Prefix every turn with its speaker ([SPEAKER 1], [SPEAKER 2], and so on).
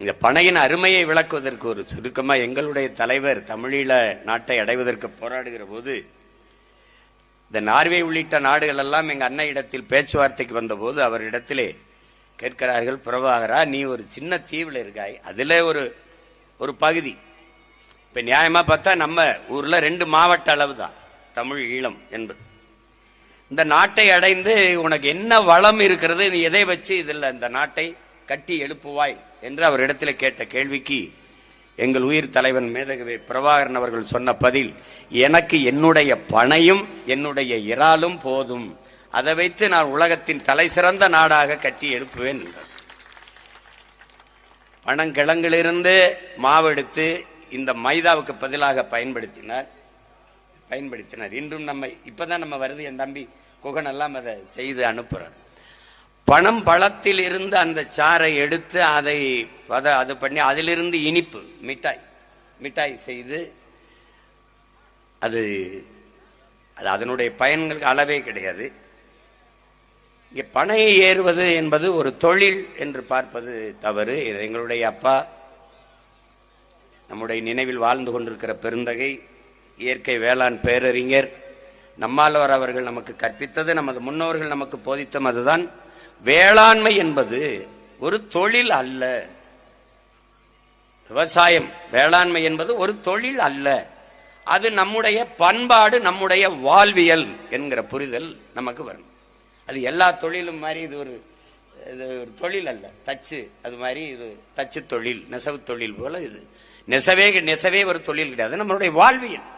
[SPEAKER 1] இந்த பனையின் அருமையை விளக்குவதற்கு ஒரு சுருக்கமாக எங்களுடைய தலைவர் தமிழீழ நாட்டை அடைவதற்கு போராடுகிற போது இந்த நார்வே உள்ளிட்ட நாடுகள் எல்லாம் எங்கள் அண்ணன் இடத்தில் பேச்சுவார்த்தைக்கு வந்தபோது அவரிடத்திலே கேட்கிறார்கள் பிரபாகரா நீ ஒரு சின்ன தீவில் இருக்காய். அதில் ஒரு ஒரு பகுதி. இப்போ நியாயமாக பார்த்தா நம்ம ஊரில் ரெண்டு மாவட்ட அளவு தான் தமிழ் ஈழம் என்பது. இந்த நாட்டை அடைந்து உனக்கு என்ன வளம் இருக்கிறது நீ எதை வச்சு இதில் இந்த நாட்டை கட்டி எழுப்புவாய் என்று அவரிடத்தில் கேட்ட கேள்விக்கு எங்கள் உயிர் தலைவன் மேதகவி பிரபாகரன் அவர்கள் சொன்ன பதில் எனக்கு என்னுடைய பனையும் என்னுடைய இறாலும் போதும். அதை வைத்து நான் உலகத்தின் தலை சிறந்த நாடாக கட்டி எழுப்புவேன். என்றார் பனங்கிழங்கிலிருந்து மாவெடுத்து இந்த மைதாவுக்கு பதிலாக பயன்படுத்தினார். பயன்படுத்தினார். இன்றும் நம்ம இப்பதான் நம்ம வருது. என் தம்பி குகன் எல்லாம் அதை செய்து அனுப்புறான் பணம் பழத்தில் இருந்து அந்த சாறை எடுத்து அதை பத அது பண்ணி அதிலிருந்து இனிப்பு மிட்டாய் மிட்டாய் செய்து அது அது அதனுடைய பயன்களுக்கு அளவே கிடையாது. இங்கே பனையை ஏறுவது என்பது ஒரு தொழில் என்று பார்ப்பது தவறு. இது எங்களுடைய அப்பா நம்முடைய நினைவில் வாழ்ந்து கொண்டிருக்கிற பெருந்தகை இயற்கை வேளாண் பேரறிஞர். நம்மாழ்வார் அவர்கள் நமக்கு கற்பித்தது நமது முன்னோர்கள் நமக்கு போதித்தம் அதுதான். வேளாண்மை என்பது ஒரு தொழில் அல்ல. விவசாயம் வேளாண்மை என்பது ஒரு தொழில் அல்ல. அது நம்முடைய பண்பாடு நம்முடைய வாழ்வியல் என்கிற புரிதல் நமக்கு வரும். அது எல்லா தொழிலும் மாதிரி இது ஒரு இது ஒரு தொழில் அல்ல. தச்சு அது மாதிரி இது தச்சு தொழில் நெசவு தொழில் போல இது. நெசவே நெசவே ஒரு தொழில் கிடையாது. நம்மளுடைய வாழ்வியல்.